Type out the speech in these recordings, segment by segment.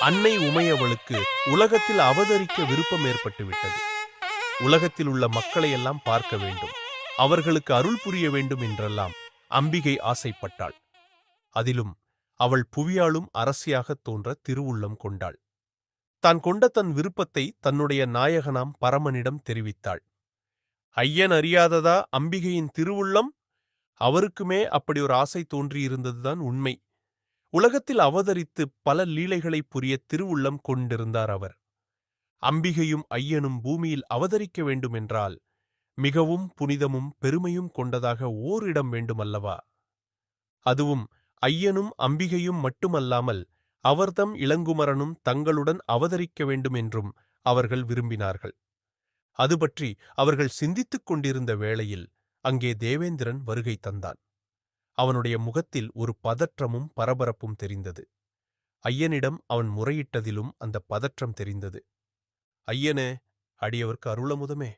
அன்னை உமையவளுக்கு உலகத்தில் அவதரிக்க விருப்பம் ஏற்பட்டு விட்டது உலகத்தில் உள்ள மக்களையெல்லாம் பார்க்க வேண்டும். அவர்களுக்கு அருள் புரிய வேண்டும் என்றெல்லாம் அம்பிகை ஆசைப்பட்டாள். அதிலும் அவள் புவியாளும் அரசியாகத் தோன்ற திருவுள்ளம் கொண்டாள். தான் கொண்ட தன் விருப்பத்தை தன்னுடைய நாயகனாம் பரமனிடம் தெரிவித்தாள். ஐயன் அறியாததா அம்பிகையின் திருவுள்ளம்? அவருக்குமே அப்படி ஒரு ஆசை தோன்றியிருந்ததுதான் உண்மை. உலகத்தில் அவதரித்து பல லீலைகளை புரிய திருவுள்ளம் கொண்டிருந்தார் அவர். அம்பிகையும் ஐயனும் பூமியில் அவதரிக்க வேண்டுமென்றால் மிகவும் புனிதமும் பெருமையும் கொண்டதாக ஓரிடம் வேண்டுமல்லவா? அதுவும் ஐயனும் அம்பிகையும் மட்டுமல்லாமல் அவர்தம் இளங்குமரனும் தங்களுடன் அவதரிக்க வேண்டும் என்றும் அவர்கள் விரும்பினார்கள். அது பற்றி அவர்கள் சிந்தித்துக் கொண்டிருந்த வேளையில் அங்கே தேவேந்திரன் வருகை தந்தான். அவனுடைய முகத்தில் ஒரு பதற்றமும் பரபரப்பும் தெரிந்தது. ஐயனிடம் அவன் முறையிட்டதிலும் அந்த பதற்றம் தெரிந்தது. ஐயனே அடியவர்க்கு அருளமுதமே.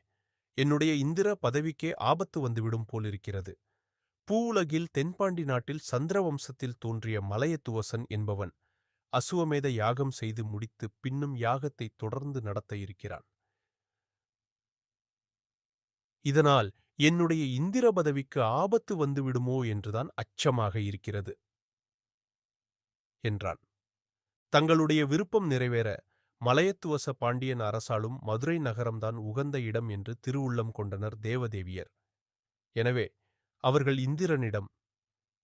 என்னுடைய இந்திர பதவிக்கே ஆபத்து வந்துவிடும் போலிருக்கிறது. பூவுலகில் தென்பாண்டி நாட்டில் சந்திரவம்சத்தில் தோன்றிய மலையத்துவசன் என்பவன் அசுவமேத யாகம் செய்து முடித்து பின்னும் யாகத்தை தொடர்ந்து நடத்த இருக்கிறான். இதனால் என்னுடைய இந்திர பதவிக்கு ஆபத்து வந்துவிடுமோ என்றுதான் அச்சமாக இருக்கிறது. என்றான். தங்களுடைய விருப்பம் நிறைவேற மலையத்துவச பாண்டியன் அரசாலும் மதுரை நகரம்தான் உகந்த இடம் என்று திருவுள்ளம் கொண்டனர் தேவதேவியர். எனவே அவர்கள் இந்திரனிடம்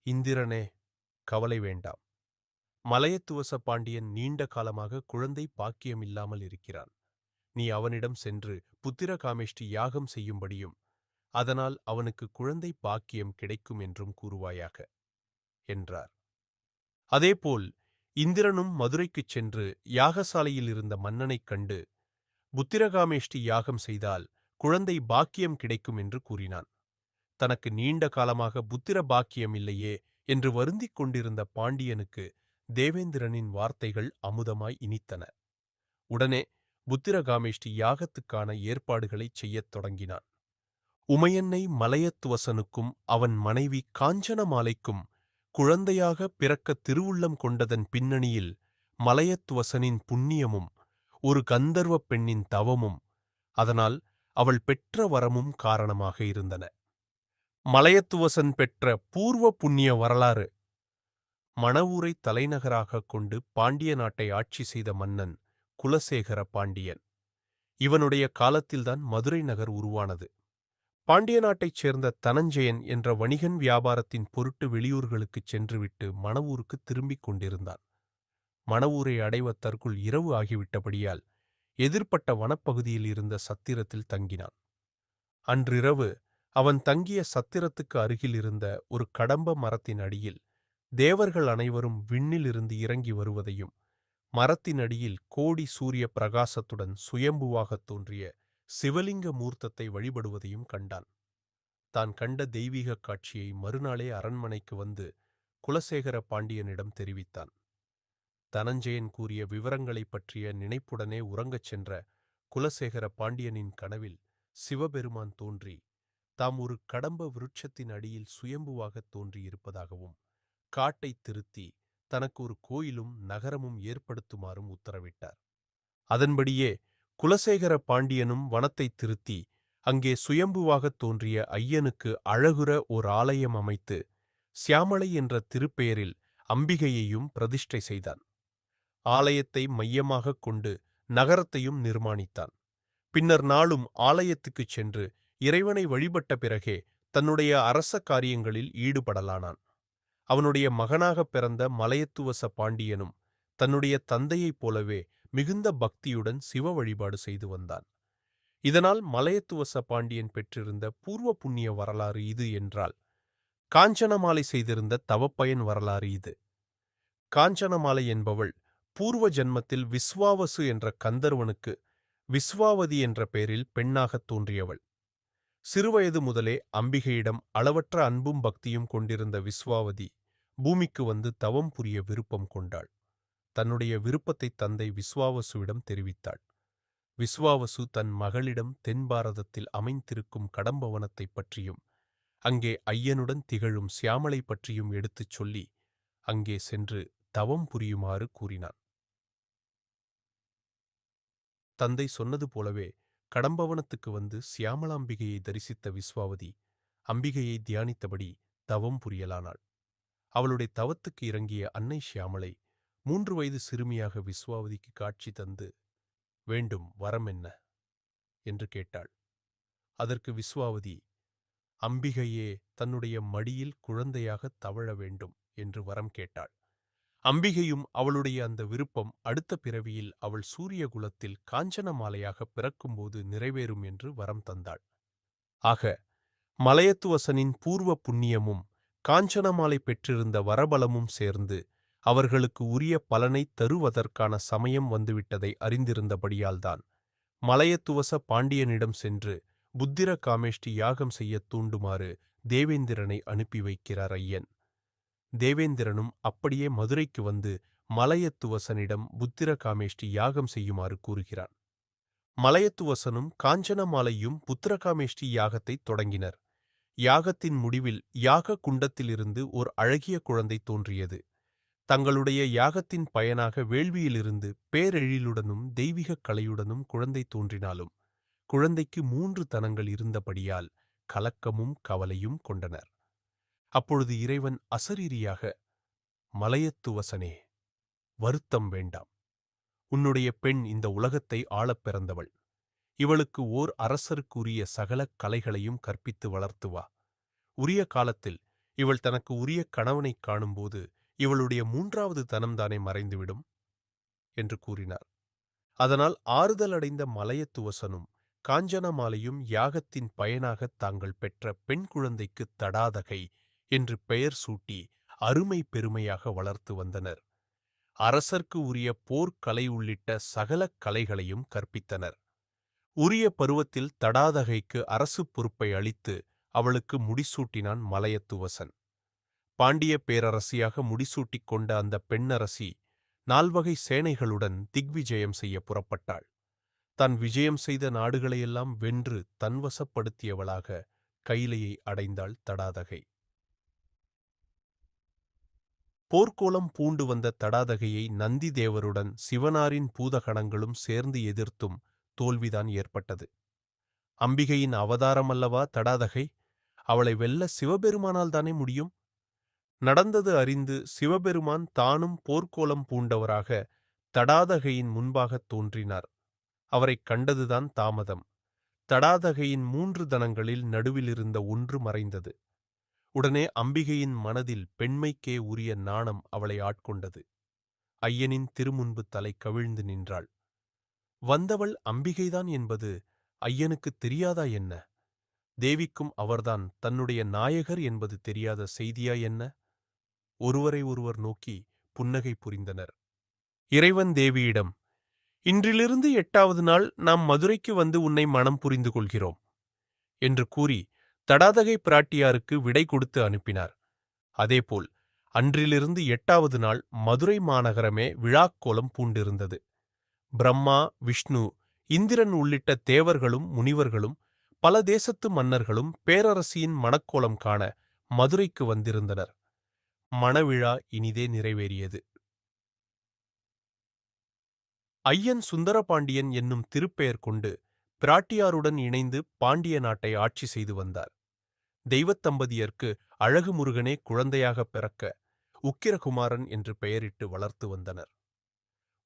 இந்திரனே கவலை வேண்டாம். மலையத்துவச பாண்டியன் நீண்ட காலமாக குழந்தை பாக்கியமில்லாமல் இருக்கிறான். நீ அவனிடம் சென்று புத்திர காமேஷ்டி யாகம் செய்யும்படியும் அதனால் அவனுக்கு குழந்தை பாக்கியம் கிடைக்கும் என்றும் கூறுவாயாக என்றார். அதேபோல் இந்திரனும் மதுரைக்குச் சென்று யாகசாலையில் இருந்த மன்னனைக் கண்டு புத்திரகாமேஷ்டி யாகம் செய்தால் குழந்தை பாக்கியம் கிடைக்கும் என்று கூறினான். தனக்கு நீண்ட காலமாக புத்திர பாக்கியம் இல்லையே என்று வருந்திக் கொண்டிருந்த பாண்டியனுக்கு தேவேந்திரனின் வார்த்தைகள் அமுதமாய் இனித்தன. உடனே புத்திரகாமேஷ்டி யாகத்துக்கான ஏற்பாடுகளைச் செய்யத் தொடங்கினான். உமையன்னை மலையத்துவசனுக்கும் அவன் மனைவி காஞ்சனமாலைக்கும் குழந்தையாக பிறக்க திருவுள்ளம் கொண்டதன் பின்னணியில் மலையத்துவசனின் புண்ணியமும் ஒரு கந்தர்வப் பெண்ணின் தவமும் அதனால் அவள் பெற்ற வரமும் காரணமாக இருந்தன. மலையத்துவசன் பெற்ற பூர்வ புண்ணிய வரலாறு. மணவூரை தலைநகராகக் கொண்டு பாண்டிய நாட்டை ஆட்சி செய்த மன்னன் குலசேகர பாண்டியன் இவனுடைய காலத்தில்தான் மதுரை நகர் உருவானது. பாண்டிய நாட்டைச் சேர்ந்த தனஞ்சயன் என்ற வணிகன் வியாபாரத்தின் பொருட்டு வெளியூர்களுக்குச் சென்றுவிட்டு மணவூருக்கு திரும்பிக் கொண்டிருந்தான். மணவூரை அடைவதற்குள் இரவு ஆகிவிட்டபடியால் எதிர்ப்பட்ட வனப்பகுதியில் இருந்த சத்திரத்தில் தங்கினான். அன்றிரவு அவன் தங்கிய சத்திரத்துக்கு அருகில் இருந்த ஒரு கடம்ப மரத்தின் அடியில் தேவர்கள் அனைவரும் விண்ணிலிருந்து இறங்கி வருவதையும் மரத்தின் அடியில் கோடி சூரிய பிரகாசத்துடன் சுயம்புவாகத் தோன்றிய சிவலிங்க மூர்த்தத்தை வழிபடுவதையும் கண்டான். தான் கண்ட தெய்வீகக் காட்சியை மறுநாளே அரண்மனைக்கு வந்து குலசேகர பாண்டியனிடம் தெரிவித்தான். தனஞ்சயன் கூறிய விவரங்களைப் பற்றிய நினைப்புடனே உறங்கச் சென்ற குலசேகர பாண்டியனின் கனவில் சிவபெருமான் தோன்றி தாம் ஒரு கடம்ப விருட்சத்தின் அடியில் சுயம்புவாகத் தோன்றியிருப்பதாகவும் காட்டைத் திருத்தி தனக்கு ஒரு கோயிலும் நகரமும் ஏற்படுத்துமாறும் உத்தரவிட்டார். அதன்படியே குலசேகர பாண்டியனும் வனத்தைத் திருத்தி அங்கே சுயம்புவாகத் தோன்றிய ஐயனுக்கு அழகுற ஓர் ஆலயம் அமைத்து சியாமளை என்ற திருப்பெயரில் அம்பிகையையும் பிரதிஷ்டை செய்தான். ஆலயத்தை மையமாகக் கொண்டு நகரத்தையும் நிர்மாணித்தான். பின்னர் நாளும் ஆலயத்துக்குச் சென்று இறைவனை வழிபட்ட பிறகே தன்னுடைய அரச காரியங்களில் ஈடுபடலானான். அவனுடைய மகனாகப் பிறந்த மலையத்துவச பாண்டியனும் தன்னுடைய தந்தையைப் போலவே மிகுந்த பக்தியுடன் சிவ வழிபாடு செய்து வந்தான். இதனால் மலையத்துவச பாண்டியன் பெற்றிருந்த பூர்வ புண்ணிய வரலாறு இது என்றால் காஞ்சனமாலை செய்திருந்த தவப்பயன் வரலாறு இது. காஞ்சனமாலை என்பவள் பூர்வ ஜன்மத்தில் விஸ்வாவசு என்ற கந்தர்வனுக்கு விஸ்வாவதி என்ற பெயரில் பெண்ணாகத் தோன்றியவள். சிறுவயது முதலே அம்பிகையிடம் அளவற்ற அன்பும் பக்தியும் கொண்டிருந்த விஸ்வாவதி பூமிக்கு வந்து தவம் புரிய விருப்பம் கொண்டாள். தன்னுடைய விருப்பத்தை தந்தை விஸ்வாவசுவிடம் தெரிவித்தாள். விஸ்வாவசு தன் மகளிடம் தென் பாரதத்தில் அமைந்திருக்கும் கடம்பவனத்தைப் பற்றியும் அங்கே ஐயனுடன் திகழும் சியாமலை பற்றியும் எடுத்துச் சொல்லி அங்கே சென்று தவம் புரியுமாறு கூறினான். தந்தை சொன்னது போலவே கடம்பவனத்துக்கு வந்து சியாமலாம்பிகையை தரிசித்த விஸ்வாவதி அம்பிகையை தியானித்தபடி தவம் புரியலானாள். அவளுடைய தவத்துக்கு இறங்கிய அன்னை ஷியாமலை மூன்று வயது சிறுமியாக விஸ்வாவதிக்கு காட்சி தந்து வேண்டும் வரம் என்ன என்று கேட்டாள். அதற்கு விஸ்வாவதி அம்பிகையே தன்னுடைய மடியில் குழந்தையாக தவழ வேண்டும் என்று வரம் கேட்டாள். அம்பிகையும் அவளுடைய அந்த விருப்பம் அடுத்த பிறவியில் அவள் சூரிய குலத்தில் காஞ்சன மாலையாக பிறக்கும்போது நிறைவேறும் என்று வரம் தந்தாள். ஆக மலையத்துவசனின் பூர்வ புண்ணியமும் காஞ்சனமாலை பெற்றிருந்த வரபலமும் சேர்ந்து அவர்களுக்கு உரிய பலனை தருவதற்கான சமயம் வந்துவிட்டதை அறிந்திருந்தபடியால்தான். மலையத்துவச பாண்டியனிடம் சென்று புத்திர காமேஷ்டி யாகம் செய்யத் தூண்டுமாறு தேவேந்திரனை அனுப்பி வைக்கிறார் ஐயன். தேவேந்திரனும் அப்படியே மதுரைக்கு வந்து மலையத்துவசனிடம் புத்திர காமேஷ்டி யாகம் செய்யுமாறு கூறுகிறான். மலையத்துவசனும் காஞ்சனமாலையும் புத்திரகாமேஷ்டி யாகத்தை தொடங்கினர். யாகத்தின் முடிவில் யாக குண்டத்திலிருந்து ஓர் அழகிய குழந்தை தோன்றியது. தங்களுடைய யாகத்தின் பயனாக வேள்வியிலிருந்து பேரெழிலுடனும் தெய்வீகக் கலையுடனும் குழந்தை தோன்றினாலும் குழந்தைக்கு மூன்று தனங்கள் இருந்தபடியால் கலக்கமும் கவலையும் கொண்டனர். அப்பொழுது இறைவன் அசரீரியாக மலையத்துவசனே வருத்தம் வேண்டாம். உன்னுடைய பெண் இந்த உலகத்தை ஆளப் பிறந்தவள். இவளுக்கு ஓர் அரசருக்குரிய சகல கலைகளையும் கற்பித்து வளர்த்துவா உரிய காலத்தில் இவள் தனக்கு உரிய கணவனைக் காணும்போது இவளுடைய மூன்றாவது தனம்தானே மறைந்துவிடும்? என்று கூறினார். அதனால் ஆறுதல் அடைந்த மலையத்துவசனும் காஞ்சனமாலையும் யாகத்தின் பயனாகத் தாங்கள் பெற்ற பெண் குழந்தைக்கு தடாதகை என்று பெயர் சூட்டி அருமை பெருமையாக வளர்த்து வந்தனர். அரசர்க்கு உரிய போர்க்கலை உள்ளிட்ட சகல கலைகளையும் கற்பித்தனர். உரிய பருவத்தில் தடாதகைக்கு அரசு பொறுப்பை அளித்து அவளுக்கு முடிசூட்டினான் மலையத்துவசன். பாண்டிய பேரரசியாக முடிசூட்டிக் கொண்ட அந்த பெண்ணரசி நால்வகை சேனைகளுடன் திக்விஜயம் செய்ய புறப்பட்டாள். தன் விஜயம் செய்த நாடுகளையெல்லாம் வென்று தன்வசப்படுத்தியவளாக கைலையை அடைந்தாள் தடாதகை. போர்க்கோலம் பூண்டு வந்த தடாதகையை நந்தி தேவருடன் சிவனாரின் பூதகணங்களும் சேர்ந்து எதிர்த்தும் தோல்விதான் ஏற்பட்டது. அம்பிகையின் அவதாரமல்லவா தடாதகை? அவளை வெல்ல சிவபெருமானால் தானே முடியும்? நடந்தது அறிந்து சிவபெருமான் தானும் போர்க்கோலம் பூண்டவராக தடாதகையின் முன்பாகத் தோன்றினார். அவரைக் கண்டதுதான் தாமதம். தடாதகையின் மூன்று தனங்களில் நடுவிலிருந்த ஒன்று மறைந்தது. உடனே அம்பிகையின் மனதில் பெண்மைக்கே உரிய நாணம் அவளை ஆட்கொண்டது. ஐயனின் திருமுன்பு தலை கவிழ்ந்து நின்றாள். வந்தவள் அம்பிகைதான் என்பது ஐயனுக்கு தெரியாதா என்ன? தேவிக்கும் அவர்தான் தன்னுடைய நாயகர் என்பது தெரியாத செய்தியா என்ன? ஒருவரை ஒருவர் நோக்கி புன்னகை புரிந்தனர். இறைவன் தேவியிடம் இன்றிலிருந்து எட்டாவது நாள் நாம் மதுரைக்கு வந்து உன்னை மனம் புரிந்து கொள்கிறோம் என்று கூறி தடாதகை பிராட்டியாருக்கு விடை கொடுத்து அனுப்பினார். அதேபோல் அன்றிலிருந்து எட்டாவது நாள் மதுரை மாநகரமே விழாக்கோலம் பூண்டிருந்தது. பிரம்மா விஷ்ணு இந்திரன் உள்ளிட்ட தேவர்களும் முனிவர்களும் பல தேசத்து மன்னர்களும் பேரரசியின் மணக்கோலம் காண மதுரைக்கு வந்திருந்தனர். மணவிழா இனிதே நிறைவேறியது. ஐயன் சுந்தரபாண்டியன் என்னும் திருப்பெயர் கொண்டு பிராட்டியாருடன் இணைந்து பாண்டிய நாட்டை ஆட்சி செய்து வந்தார். தெய்வத்தம்பதியர்க்கு அழகு முருகனே குழந்தையாகப் பிறக்க உக்கிரகுமாரன் என்று பெயரிட்டு வளர்த்து வந்தனர்.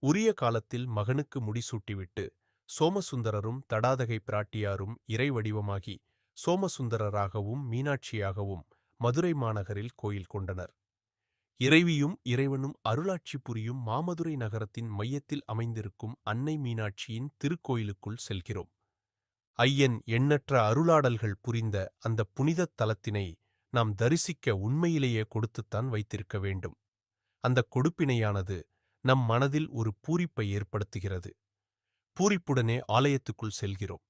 உரிய காலத்தில் மகனுக்கு முடிசூட்டிவிட்டு சோமசுந்தரரும் தடாதகை பிராட்டியாரும் இறை வடிவமாகி சோமசுந்தரராகவும் மீனாட்சியாகவும் மதுரை மாநகரில் கோயில் கொண்டனர். இறைவியும் இறைவனும் அருளாட்சி புரியும் மாமதுரை நகரத்தின் மையத்தில் அமைந்திருக்கும் அன்னை மீனாட்சியின் திருக்கோயிலுக்குள் செல்கிறோம். ஐயன் எண்ணற்ற அருளாடல்கள் புரிந்த அந்த புனிதத் தலத்தினை நாம் தரிசிக்க உண்மையிலேயே கொடுத்துத்தான் வைத்திருக்க வேண்டும். அந்த கொடுப்பினையானது நம் மனதில் ஒரு பூரிப்பை ஏற்படுத்துகிறது. பூரிப்புடனே ஆலயத்துக்குள் செல்கிறோம்.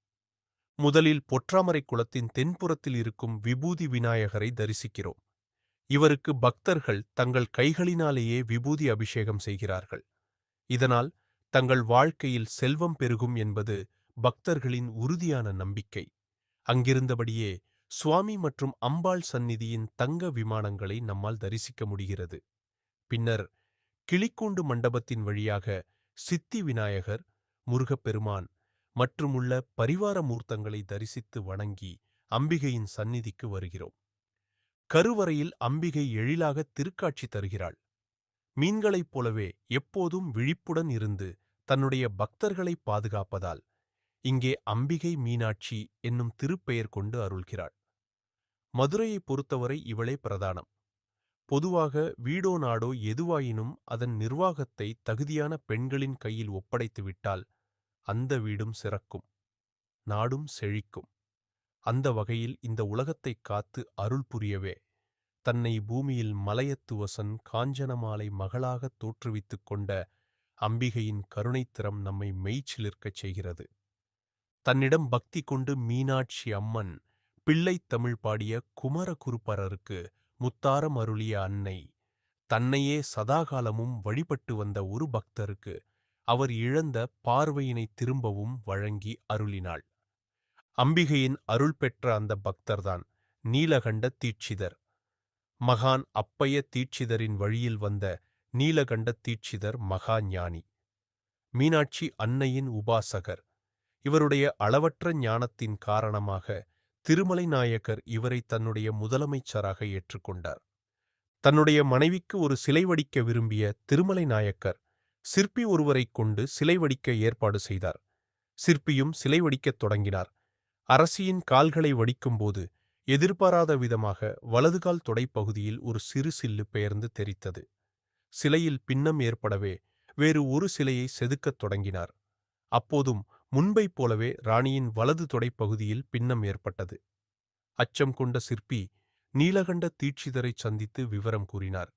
முதலில் பொற்றாமரை குளத்தின் தென்புறத்தில் இருக்கும் விபூதி விநாயகரை தரிசிக்கிறோம். இவருக்கு பக்தர்கள் தங்கள் கைகளினாலேயே விபூதி அபிஷேகம் செய்கிறார்கள். இதனால் தங்கள் வாழ்க்கையில் செல்வம் பெருகும் என்பது பக்தர்களின் உறுதியான நம்பிக்கை. அங்கிருந்தபடியே சுவாமி மற்றும் அம்பாள் சந்நிதியின் தங்க விமானங்களை நம்மால் தரிசிக்க முடிகிறது. பின்னர் கிளிக்கூண்டு மண்டபத்தின் வழியாக சித்தி விநாயகர் முருகப்பெருமான் மற்றுமுள்ள பரிவார மூர்த்தங்களை தரிசித்து வணங்கி அம்பிகையின் சந்நிதிக்கு வருகிறோம். கருவறையில் அம்பிகை எழிலாக திருக்காட்சி தருகிறாள். மீன்களைப் போலவே எப்போதும் விழிப்புடன் இருந்து தன்னுடைய பக்தர்களை பாதுகாப்பதால் இங்கே அம்பிகை மீனாட்சி என்னும் திருப்பெயர் கொண்டு அருள்கிறாள். மதுரையைப் பொறுத்தவரை இவளே பிரதானம். பொதுவாக வீடோ நாடோ எதுவாயினும் அதன் நிர்வாகத்தை தகுதியான பெண்களின் கையில் ஒப்படைத்துவிட்டால் அந்த வீடும் சிறக்கும். நாடும் செழிக்கும். அந்த வகையில் இந்த உலகத்தைக் காத்து அருள் புரியவே. தன்னை பூமியில் மலையத்துவசன் காஞ்சனமாலை மகளாகத் தோற்றுவித்துக் கொண்ட அம்பிகையின் கருணைத்திறம் நம்மை மெய்ச்சிலிருக்கச் செய்கிறது. தன்னிடம் பக்தி கொண்டு மீனாட்சி அம்மன் பிள்ளைத் தமிழ் பாடிய குமரகுருபரருக்கு முத்தாரம் அருளிய அன்னை தன்னையே சதாகாலமும் வழிபட்டு வந்த ஒரு பக்தருக்கு அவர் இழந்த பார்வையினை திரும்பவும் வழங்கி அருளினாள். அம்பிகையின் அருள் பெற்ற அந்த பக்தர்தான் நீலகண்ட தீட்சிதர். மகான் அப்பைய தீட்சிதரின் வழியில் வந்த நீலகண்ட தீட்சிதர் மகா ஞானி. மீனாட்சி அன்னையின் உபாசகர். இவருடைய அளவற்ற ஞானத்தின் காரணமாக திருமலை நாயக்கர் இவரை தன்னுடைய முதலமைச்சராக ஏற்றுக்கொண்டார் தன்னுடைய மனைவிக்கு ஒரு சிலை வடிக்க விரும்பிய திருமலை நாயக்கர் சிற்பி ஒருவரைக் கொண்டு சிலை வடிக்க ஏற்பாடு செய்தார். சிற்பியும் சிலை வடிக்கத் தொடங்கினார். அரசியின் கால்களை வடிக்கும்போது எதிர்பாராத விதமாக வலதுகால் தொடைப்பகுதியில் ஒரு சிறு சில்லு பெயர்ந்து தெரித்தது. சிலையில் பின்னம் ஏற்படவே வேறு ஒரு சிலையை செதுக்கத் தொடங்கினார். அப்போதும் முன்பைப் போலவே ராணியின் வலது தொடைப்பகுதியில் பின்னம் ஏற்பட்டது. அச்சம் கொண்ட சிற்பி நீலகண்ட தீட்சிதரைச் சந்தித்து விவரம் கூறினார்.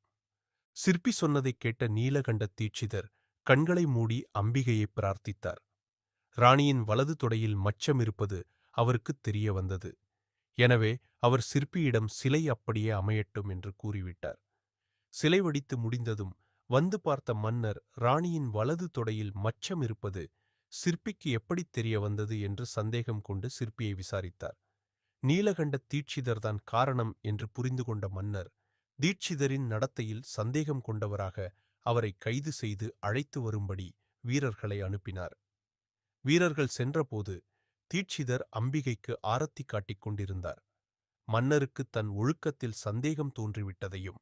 சிற்பி சொன்னதைக் கேட்ட நீலகண்ட தீட்சிதர் கண்களை மூடி அம்பிகையை பிரார்த்தித்தார். ராணியின் வலது தொடையில் மச்சம் இருப்பது அவருக்குத் தெரிய வந்தது. எனவே அவர் சிற்பியிடம் சிலை அப்படியே அமையட்டும் என்று கூறிவிட்டார். சிலை வடித்து முடிந்ததும் வந்து பார்த்த மன்னர் ராணியின் வலது தொடையில் மச்சம் இருப்பது சிற்பிக்கு எப்படித் தெரிய வந்தது என்று சந்தேகம் கொண்டு சிற்பியை விசாரித்தார். நீலகண்ட தீட்சிதர்தான் காரணம் என்று புரிந்து கொண்ட மன்னர் தீட்சிதரின் நடத்தையில் சந்தேகம் கொண்டவராக அவரை கைது செய்து அழைத்து வரும்படி வீரர்களை அனுப்பினார். வீரர்கள் சென்றபோது தீட்சிதர் அம்பிகைக்கு ஆரத்தி காட்டிக் கொண்டிருந்தார். மன்னருக்கு தன் ஒழுக்கத்தில் சந்தேகம் தோன்றிவிட்டதையும்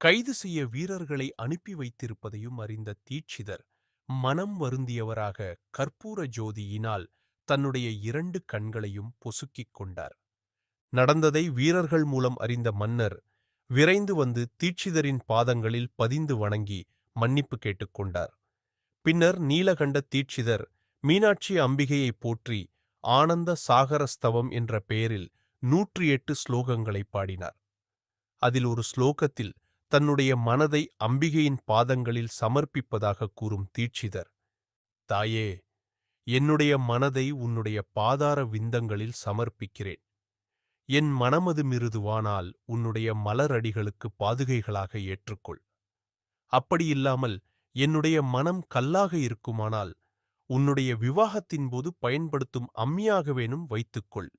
கைது செய்ய வீரர்களை அனுப்பி வைத்திருப்பதையும் அறிந்த தீட்சிதர் மனம் வருந்தியவராக கற்பூர ஜோதியினால் தன்னுடைய இரண்டு கண்களையும் பொசுக்கிக் கொண்டார். நடந்ததை வீரர்கள் மூலம் அறிந்த மன்னர் விரைந்து வந்து தீட்சிதரின் பாதங்களில் பதிந்து வணங்கி மன்னிப்பு கேட்டுக்கொண்டார் பின்னர் நீலகண்ட தீட்சிதர் மீனாட்சி அம்பிகையைப் போற்றி ஆனந்த சாகரஸ்தவம் என்ற பெயரில் நூற்றி எட்டு ஸ்லோகங்களை பாடினார். அதில் ஒரு ஸ்லோகத்தில் தன்னுடைய மனதை அம்பிகையின் பாதங்களில் சமர்ப்பிப்பதாக கூறும் தீட்சிதர் தாயே என்னுடைய மனதை உன்னுடைய பாதார விந்தங்களில் சமர்ப்பிக்கிறேன். என் மனமது மிருதுவானால் உன்னுடைய மலரடிகளுக்கு பாதுகைகளாக ஏற்றுக்கொள். அப்படியில்லாமல் என்னுடைய மனம் கல்லாக இருக்குமானால் உன்னுடைய விவாகத்தின் போது பயன்படுத்தும் அம்மியாகவேனும் வைத்துக்கொள்.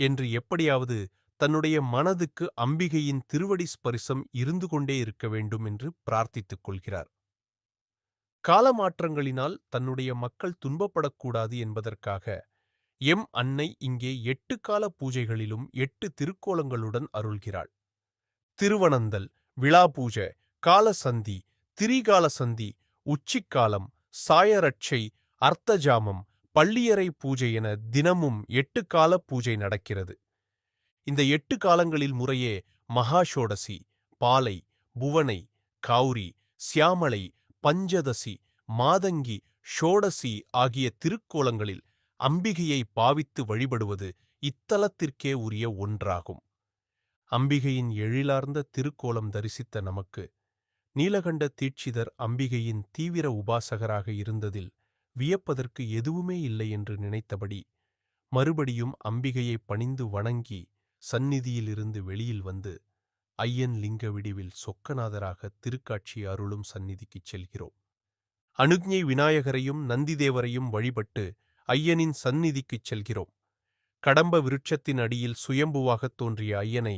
என்று எப்படியாவது தன்னுடைய மனதுக்கு அம்பிகையின் திருவடி ஸ்பரிசம் இருந்து கொண்டே இருக்க வேண்டும் என்று பிரார்த்தித்துக் கொள்கிறார். காலமாற்றங்களினால் தன்னுடைய மக்கள் துன்பப்படக்கூடாது என்பதற்காக எம் அன்னை இங்கே எட்டு கால பூஜைகளிலும் எட்டு திருக்கோலங்களுடன் அருள்கிறாள். திருவனந்தல் விழா பூஜை காலசந்தி திரிகால சந்தி உச்சிக்காலம் சாயரட்சை அர்த்தஜாமம் பள்ளியறை பூஜை என தினமும் எட்டு கால பூஜை நடக்கிறது. இந்த எட்டு காலங்களில் முறையே மகாஷோடசி பாலை புவனை கௌரி சியாமலை பஞ்சதசி மாதங்கி ஷோடசி ஆகிய திருக்கோலங்களில் அம்பிகையை பாவித்து வழிபடுவது இத்தலத்திற்கே உரிய ஒன்றாகும். அம்பிகையின் எழிலார்ந்த திருக்கோலம் தரிசித்த நமக்கு நீலகண்ட தீட்சிதர் அம்பிகையின் தீவிர உபாசகராக இருந்ததில் வியப்பதற்கு எதுவுமே இல்லை என்று நினைத்தபடி மறுபடியும் அம்பிகையை பணிந்து வணங்கி சந்நிதியிலிருந்து வெளியில் வந்து ஐயன் லிங்க விடிவில் சொக்கநாதராக திருக்காட்சி அருளும் சந்நிதிக்குச் செல்கிறோம். அனுக்ஞை விநாயகரையும் நந்திதேவரையும் வழிபட்டு ஐயனின் சந்நிதிக்குச் செல்கிறோம். கடம்ப விருட்சத்தின் அடியில் சுயம்புவாகத் தோன்றிய ஐயனை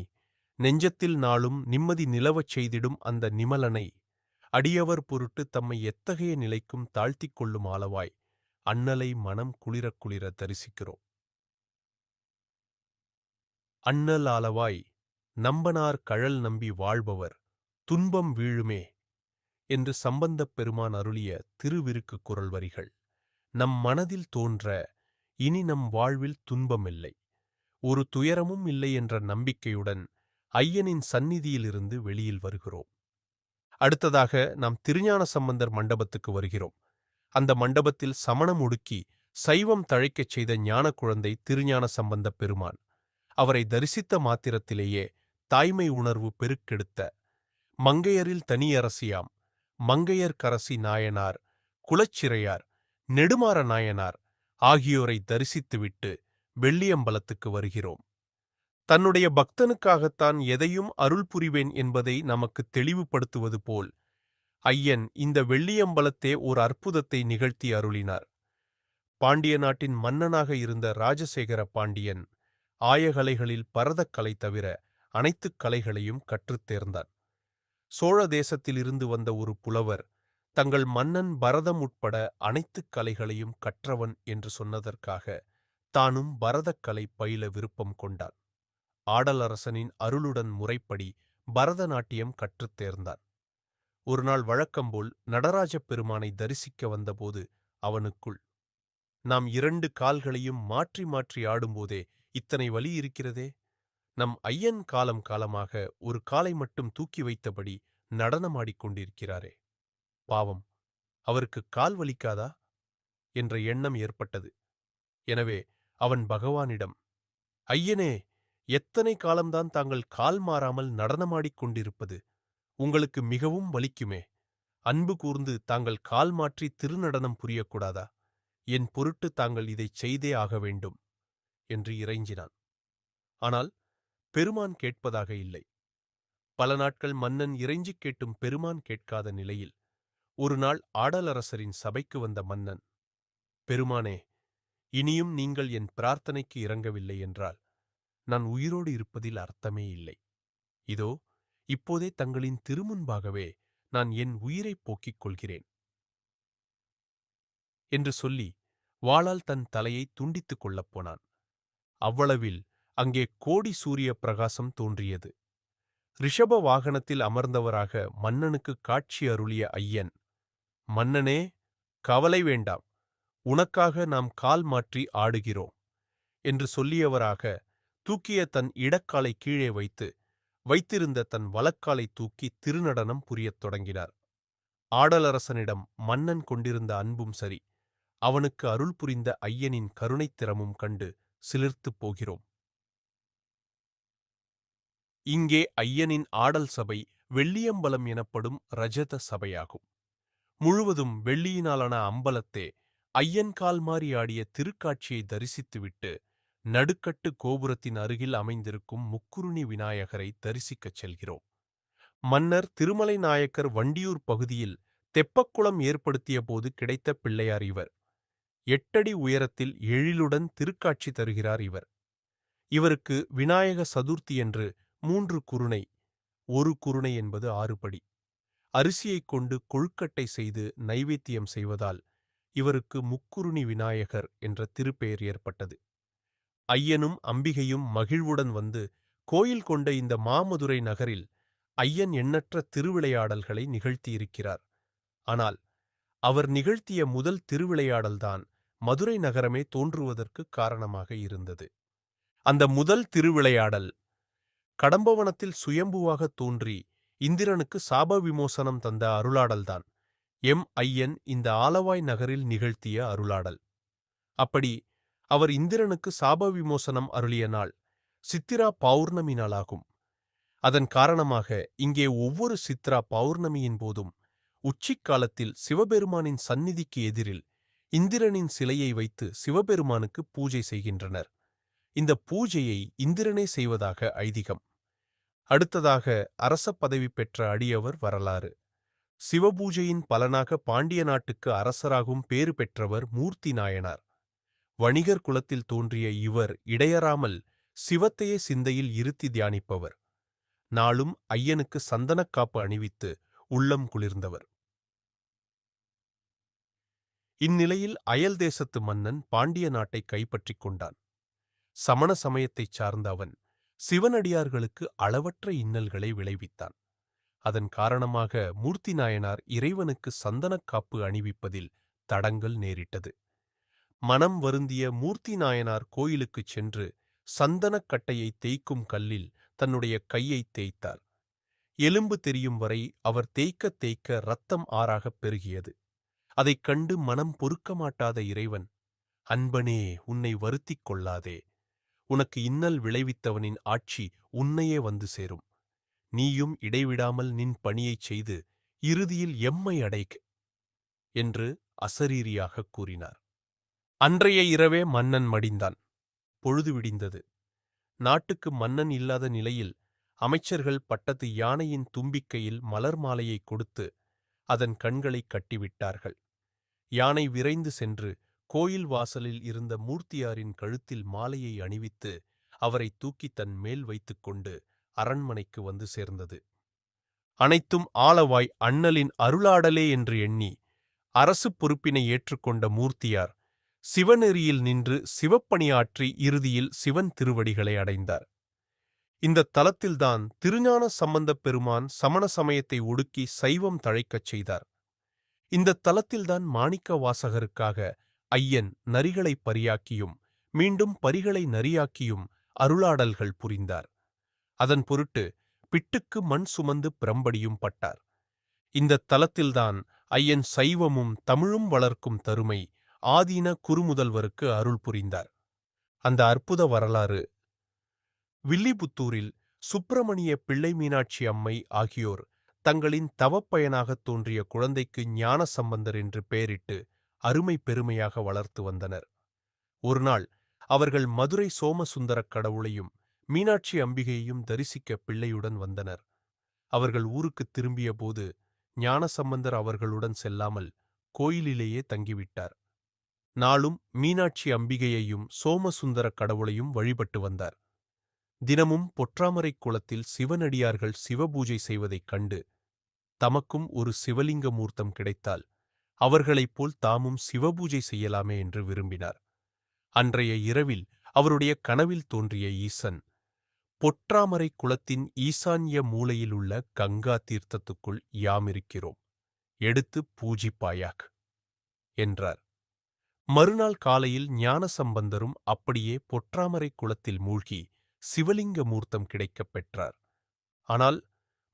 நெஞ்சத்தில் நாளும் நிம்மதி நிலவச் செய்திடும் அந்த நிமலனை. அடியவர் பொருட்டு தம்மை எத்தகைய நிலைக்கும் தாழ்த்திக் கொள்ளும் ஆளவாய். அண்ணலை மனம் குளிரக் குளிர தரிசிக்கிறோம். அண்ணல் ஆளவாய் நம்பனார் கழல் நம்பி வாழ்பவர் துன்பம் வீழுமே என்று சம்பந்தப் பெருமான் அருளிய திருவிருக்கு குரல் வரிகள். நம் மனதில் தோன்ற இனி நம் வாழ்வில் துன்பமில்லை ஒரு துயரமும் இல்லை என்ற நம்பிக்கையுடன் ஐயனின் சந்நிதியிலிருந்து வெளியில் வருகிறோம். அடுத்ததாக நாம் திருஞான சம்பந்தர் மண்டபத்துக்கு வருகிறோம். அந்த மண்டபத்தில் சமணம் ஒடுக்கி சைவம் தழைக்கச் செய்த ஞான குழந்தை திருஞான சம்பந்தப் பெருமான். அவரை தரிசித்த மாத்திரத்திலேயே தாய்மை உணர்வு பெருக்கெடுத்த மங்கையரில் தனியரசியாம் மங்கையர்க்கரசி நாயனார் குலச்சிறையார் நெடுமாற நாயனார் ஆகியோரை தரிசித்துவிட்டு வெள்ளியம்பலத்துக்கு வருகிறோம். தன்னுடைய பக்தனுக்காகத்தான் எதையும் அருள் புரிவேன் என்பதை நமக்கு தெளிவுபடுத்துவது போல். ஐயன் இந்த வெள்ளியம்பலத்தே ஓர் அற்புதத்தை நிகழ்த்தி அருளினார். பாண்டிய நாட்டின் மன்னனாக இருந்த ராஜசேகர பாண்டியன் ஆயகலைகளில் பரதக்கலை தவிர அனைத்துக் கலைகளையும் கற்றுத் தேர்ந்தான். சோழ தேசத்திலிருந்து வந்த ஒரு புலவர் தங்கள் மன்னன் பரதம் உட்பட அனைத்துக் கலைகளையும் கற்றவன் என்று சொன்னதற்காக தானும் பரதக்கலை பயில விருப்பம் கொண்டான். ஆடலரசனின் அருளுடன் முறைப்படி பரதநாட்டியம் கற்றுத் தேர்ந்தான். ஒருநாள் வழக்கம்போல் நடராஜப் பெருமானை தரிசிக்க வந்தபோது அவனுக்குள் நாம் இரண்டு கால்களையும் மாற்றி மாற்றி ஆடும்போதே இத்தனை வலி இருக்கிறதே? நம் ஐயன் காலம் காலமாக ஒரு காலை மட்டும் தூக்கி வைத்தபடி நடனமாடிக் கொண்டிருக்கிறாரே. பாவம் அவருக்கு கால் வலிக்காதா? என்ற எண்ணம் ஏற்பட்டது. எனவே அவன் பகவானிடம் ஐயனே எத்தனை காலம்தான் தாங்கள் கால் மாறாமல் நடனமாடிக் கொண்டிருப்பது? உங்களுக்கு மிகவும் வலிக்குமே. அன்பு கூர்ந்து தாங்கள் கால் மாற்றி திருநடனம் புரியக்கூடாதா? என் பொருட்டு தாங்கள் இதைச் செய்தே ஆக வேண்டும் என்று இறைஞ்சினான். ஆனால் பெருமான் கேட்பதாக இல்லை. பல நாட்கள் மன்னன் இறைஞ்சிக் கேட்டும் பெருமான் கேட்காத நிலையில் ஒரு நாள் ஆடலரசரின் சபைக்கு வந்த மன்னன் பெருமானே இனியும் நீங்கள் என் பிரார்த்தனைக்கு இறங்கவில்லை என்றால் நான் உயிரோடு இருப்பதில் அர்த்தமே இல்லை. இதோ இப்போதே தங்களின் திருமுன்பாகவே நான் என் உயிரைப் போக்கிக் கொள்கிறேன். என்று சொல்லி வாளால் தன் தலையை துண்டித்துக் கொள்ளப் போனான். அவ்வளவில் அங்கே கோடி சூரிய பிரகாசம் தோன்றியது. ரிஷப வாகனத்தில் அமர்ந்தவராக மன்னனுக்கு காட்சி அருளிய ஐயன் மன்னனே கவலை வேண்டாம். உனக்காக நாம் கால் மாற்றி ஆடுகிறோம் என்று சொல்லியவராக தூக்கிய தன் இடக்காலை கீழே வைத்து வைத்திருந்த தன் வலக்காலை தூக்கி திருநடனம் புரியத் தொடங்கினார். ஆடலரசனிடம் மன்னன் கொண்டிருந்த அன்பும் சரி அவனுக்கு அருள் புரிந்த ஐயனின் கருணைத்திறமும் கண்டு சிலிர்த்துப் போகிறோம். இங்கே ஐயனின் ஆடல் சபை வெள்ளியம்பலம் எனப்படும் ரஜத சபையாகும். முழுவதும் வெள்ளியினாலான அம்பலத்தே ஐயன் கால்மாறி ஆடிய திருக்காட்சியை தரிசித்துவிட்டு நடுக்கட்டு கோபுரத்தின் அருகில் அமைந்திருக்கும் முக்குருணி விநாயகரை தரிசிக்கச் செல்கிறோம். மன்னர் திருமலை நாயக்கர் வண்டியூர் பகுதியில் தெப்பக்குளம் ஏற்படுத்திய போது கிடைத்த பிள்ளையார் இவர். எட்டடி உயரத்தில் எழிலுடன் திருக்காட்சி தருகிறார் இவர். இவருக்கு விநாயக சதுர்த்தி என்று மூன்று குருணை ஒரு குருணை என்பது ஆறு படி. அரிசியைக் கொண்டு கொழுக்கட்டை செய்து நைவேத்தியம் செய்வதால் இவருக்கு முக்குருணி விநாயகர் என்ற திருப்பெயர் ஏற்பட்டது. ஐயனும் அம்பிகையும் மகிழ்வுடன் வந்து கோயில் கொண்ட இந்த மாமதுரை நகரில் ஐயன் எண்ணற்ற திருவிளையாடல்களை நிகழ்த்தியிருக்கிறார். ஆனால் அவர் நிகழ்த்திய முதல் திருவிளையாடல்தான் மதுரை நகரமே தோன்றுவதற்கு காரணமாக இருந்தது. அந்த முதல் திருவிளையாடல் கடம்பவனத்தில் சுயம்புவாகத் தோன்றி இந்திரனுக்கு சாப விமோசனம் தந்த அருளாடல்தான். எம். ஐயன் இந்த ஆலவாய் நகரில் நிகழ்த்திய அருளாடல். அப்படி அவர் இந்திரனுக்கு சாப விமோசனம் அருளிய நாள் சித்திரா பௌர்ணமி நாளாகும். அதன் காரணமாக இங்கே ஒவ்வொரு சித்ரா பௌர்ணமியின் போதும் உச்சிக்காலத்தில் சிவபெருமானின் சந்நிதிக்கு எதிரில் இந்திரனின் சிலையை வைத்து சிவபெருமானுக்கு பூஜை செய்கின்றனர். இந்த பூஜையை இந்திரனே செய்வதாக ஐதீகம். அடுத்ததாக அரச பதவி பெற்ற அடியவர் வரலாறு. சிவபூஜையின் பலனாக பாண்டிய நாட்டுக்கு அரசராகும் பேறு பெற்றவர் மூர்த்தி நாயனார். வணிகர் குலத்தில் தோன்றிய இவர் இடையறாமல் சிவத்தையே சிந்தையில் இருத்தி தியானிப்பவர். நாளும் ஐயனுக்கு சந்தனக்காப்பு அணிவித்து உள்ளம் குளிர்ந்தவர். இந்நிலையில் அயல் தேசத்து மன்னன் பாண்டிய நாட்டை கைப்பற்றிக் கொண்டான். சமண சமயத்தைச் சார்ந்த அவன் சிவனடியார்களுக்கு அளவற்ற இன்னல்களை விளைவித்தான். அதன் காரணமாக மூர்த்தி நாயனார் இறைவனுக்கு சந்தனக் காப்பு அணிவிப்பதில் தடங்கல் நேரிட்டது. மனம் வருந்திய மூர்த்தி நாயனார் கோயிலுக்குச் சென்று சந்தனக்கட்டையை தேய்க்கும் கல்லில் தன்னுடைய கையைத் தேய்த்தார். எலும்பு தெரியும் வரை அவர் தேய்க்க தேய்க்க ரத்தம் ஆறாகப் பெருகியது. அதைக் கண்டு மனம் பொறுக்க மாட்டாத இறைவன் அன்பனே உன்னை வருத்திக் கொள்ளாதே. உனக்கு இன்னல் விளைவித்தவனின் ஆட்சி உன்னையே வந்து சேரும். நீயும் இடைவிடாமல் நின் பணியைச் செய்து இறுதியில் எம்மை அடைக் என்று அசரீரியாகக் கூறினார். அன்றைய இரவே மன்னன் மடிந்தான். பொழுது விடிந்தது. நாட்டுக்கு மன்னன் இல்லாத நிலையில் அமைச்சர்கள் பட்டத்து யானையின் தும்பிக்கையில் மலர் மாலையை கொடுத்து அதன் கண்களைக் கட்டிவிட்டார்கள். யானை விரைந்து சென்று கோயில் வாசலில் இருந்த மூர்த்தியாரின் கழுத்தில் மாலையை அணிவித்து அவரை தூக்கி தன் மேல் வைத்துக்கொண்டு அரண்மனைக்கு வந்து சேர்ந்தது. அனைத்தும் ஆளவாய் அண்ணலின் அருளாடலே என்று எண்ணி அரசு பொறுப்பினை ஏற்றுக்கொண்ட மூர்த்தியார் சிவநெறியில் நின்று சிவப்பணியாற்றி இறுதியில் சிவன் திருவடிகளை அடைந்தார். இந்த தலத்தில்தான் திருஞான சம்பந்தப் பெருமான் சமண சமயத்தை ஒடுக்கி சைவம் தழைக்கச் செய்தார். இந்த தலத்தில்தான் மாணிக்க வாசகருக்காக ஐயன் நரிகளை பரியாக்கியும் மீண்டும் பரிகளை நரியாக்கியும் அருளாடல்கள் புரிந்தார். அதன் பொருட்டு பிட்டுக்கு மண் சுமந்து பிரம்படியும் பட்டார். இந்த தலத்தில்தான் ஐயன் சைவமும் தமிழும் வளர்க்கும் தருமை ஆதீன குறுமுதல்வருக்கு அருள் புரிந்தார். அந்த அற்புத வரலாறு. வில்லிபுத்தூரில் சுப்பிரமணிய பிள்ளை மீனாட்சி அம்மை ஆகியோர் தங்களின் தவப்பயனாகத் தோன்றிய குழந்தைக்கு ஞான சம்பந்தர் என்று பெயரிட்டு அருமை பெருமையாக வளர்த்து வந்தனர். ஒருநாள் அவர்கள் மதுரை சோமசுந்தரக் கடவுளையும் மீனாட்சி அம்பிகையையும் தரிசிக்க பிள்ளையுடன் வந்தனர். அவர்கள் ஊருக்குத் திரும்பியபோது ஞானசம்பந்தர் அவர்களுடன் செல்லாமல் கோயிலிலேயே தங்கிவிட்டார். நாளும் மீனாட்சி அம்பிகையையும் சோமசுந்தரக் கடவுளையும் வழிபட்டு வந்தார். தினமும் பொற்றாமரைக் குளத்தில் சிவனடியார்கள் சிவபூஜை செய்வதைக் கண்டு தமக்கும் ஒரு சிவலிங்க மூர்த்தம் கிடைத்தால் அவர்களைப் போல் தாமும் சிவபூஜை செய்யலாமே என்று விரும்பினார். அன்றைய இரவில் அவருடைய கனவில் தோன்றிய ஈசன் பொற்றாமரை குளத்தின் ஈசான்ய மூலையிலுள்ள கங்கா தீர்த்தத்துக்குள் யாமிருக்கிறோம். எடுத்து பூஜிப்பாயாக்! என்றார். மறுநாள் காலையில் ஞானசம்பந்தரும் அப்படியே பொற்றாமரை குளத்தில் மூழ்கி சிவலிங்க மூர்த்தம் கிடைக்கப் பெற்றார். ஆனால்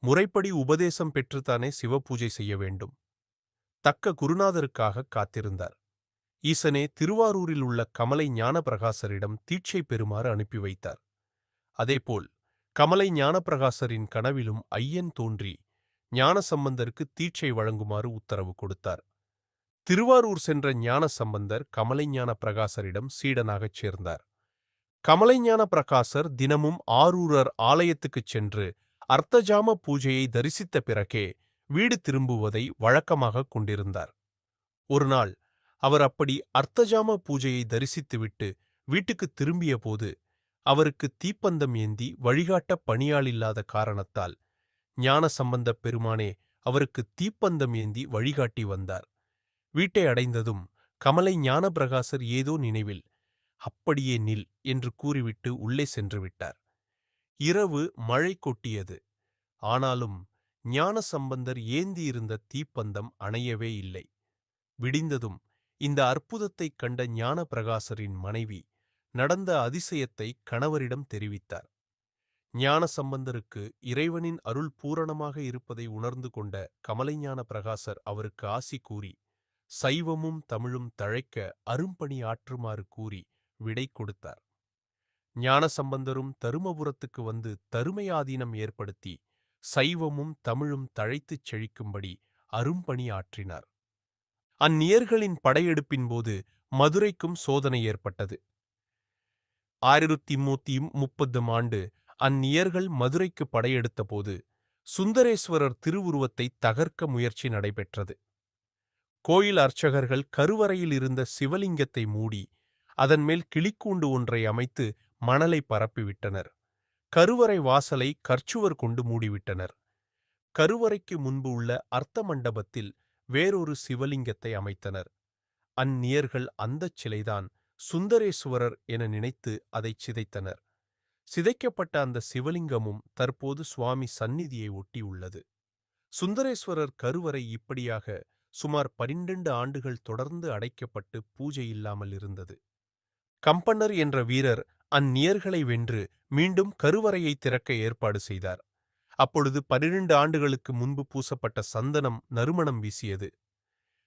முறைப்படி உபதேசம் பெற்றுத்தானே சிவபூஜை செய்ய வேண்டும். தக்க குருநாதருக்காக காத்திருந்தார். ஈசனே திருவாரூரில் உள்ள கமலை ஞானபிரகாசரிடம் தீட்சை பெறுமாறு அனுப்பி வைத்தார். அதேபோல் கமலை ஞானப்பிரகாசரின் கனவிலும் ஐயன் தோன்றி ஞானசம்பந்தருக்கு தீட்சை வழங்குமாறு உத்தரவு கொடுத்தார். திருவாரூர் சென்ற ஞான சம்பந்தர் கமலைஞான பிரகாசரிடம் சீடனாகச் சேர்ந்தார். கமலைஞான பிரகாசர் தினமும் ஆரூரர் ஆலயத்துக்குச் சென்று அர்த்தஜாம பூஜையை தரிசித்த பிறகே வீடு திரும்புவதை வழக்கமாகக் கொண்டிருந்தார். ஒருநாள் அவர் அப்படி அர்த்தஜாம பூஜையை தரிசித்துவிட்டு வீட்டுக்குத் திரும்பியபோது அவருக்கு தீப்பந்தம் ஏந்தி வழிகாட்ட பணியாளில்லாத காரணத்தால் ஞான சம்பந்தப் பெருமானே அவருக்கு தீப்பந்தம் ஏந்தி வழிகாட்டி வந்தார். வீட்டை அடைந்ததும் கமலை ஞானபிரகாசர் ஏதோ நினைவில் அப்படியே நில் என்று கூறிவிட்டு உள்ளே சென்று விட்டார். இரவு மழை கொட்டியது. ஆனாலும் ஞான சம்பந்தர் ஏந்தியிருந்த தீப்பந்தம் அணையவே இல்லை. விடிந்ததும் இந்த அற்புதத்தைக் கண்ட ஞானபிரகாசரின் மனைவி நடந்த அதிசயத்தை கணவரிடம் தெரிவித்தார். ஞானசம்பந்தருக்கு இறைவனின் அருள் பூரணமாக இருப்பதை உணர்ந்து கொண்ட கமலைஞான பிரகாசர் அவருக்கு ஆசி கூறி சைவமும் தமிழும் தழைக்க அரும்பணி ஆற்றுமாறு கூறி விடை கொடுத்தார். ஞானசம்பந்தரும் தருமபுரத்துக்கு வந்து தருமையாதீனம் ஏற்படுத்தி சைவமும் தமிழும் தழைத்துச் செழிக்கும்படி அரும்பணி ஆற்றினார் அந்நியர்களின் படையெடுப்பின் போது மதுரைக்கும் சோதனை ஏற்பட்டது. ஆயிரத்தி நூத்தி முப்பதாம் ஆண்டு அந்நியர்கள் மதுரைக்கு படையெடுத்தபோது சுந்தரேஸ்வரர் திருவுருவத்தை தகர்க்க முயற்சி நடைபெற்றது. கோயில் அர்ச்சகர்கள் கருவறையில் இருந்த சிவலிங்கத்தை மூடி அதன் மேல் கிளிக்கூண்டு ஒன்றை அமைத்து மணலை பரப்பிவிட்டனர். கருவறை வாசலை கற்சுவர் கொண்டு மூடிவிட்டனர். கருவறைக்கு முன்பு உள்ள அர்த்த மண்டபத்தில் வேறொரு சிவலிங்கத்தை அமைத்தனர். அந்நியர்கள் அந்தச் சிலைதான் சுந்தரேசுவரர் என நினைத்து அதைச் சிதைத்தனர். சிதைக்கப்பட்ட அந்த சிவலிங்கமும் தற்போது சுவாமி சந்நிதியை ஒட்டியுள்ளது. சுந்தரேஸ்வரர் கருவறை இப்படியாக சுமார் பனிரெண்டு ஆண்டுகள் தொடர்ந்து அடைக்கப்பட்டு பூஜை இல்லாமல் இருந்தது. கம்பன்னர் என்ற வீரர் அந்நியர்களை வென்று மீண்டும் கருவறையை திறக்க ஏற்பாடு செய்தார். அப்பொழுது பனிரெண்டு ஆண்டுகளுக்கு முன்பு பூசப்பட்ட சந்தனம் நறுமணம் வீசியது.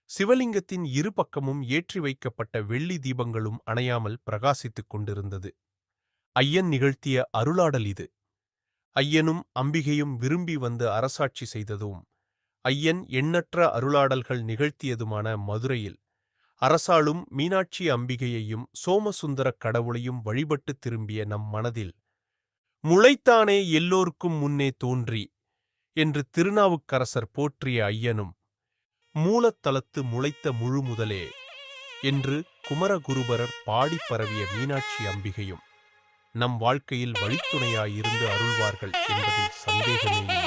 சிவலிங்கத்தின் இரு பக்கமும் ஏற்றி வைக்கப்பட்ட வெள்ளி தீபங்களும் அணையாமல் பிரகாசித்துக் கொண்டிருந்தது. ஐயன் நிகழ்த்திய அருளாடல் இது. ஐயனும் அம்பிகையும் விரும்பி வந்து அரசாட்சி செய்ததும் ஐயன் எண்ணற்ற அருளாடல்கள் நிகழ்த்தியதுமான மதுரையில் அரசாளும் மீனாட்சி அம்பிகையையும் சோமசுந்தரக் கடவுளையும் வழிபட்டு திரும்பிய நம் மனதில் முளைத்தானே எல்லோருக்கும் முன்னே தோன்றி என்று திருநாவுக்கரசர் போற்றிய ஐயனும் மூலத்தலத்து முளைத்த முழு முதலே என்று குமரகுருபரர் பாடிப் பரவிய மீனாட்சி அம்பிகையும் நம் வாழ்க்கையில் வழித்துணையாயிருந்து அருள்வார்கள் என்பதில் சந்தேகமே இல்லை.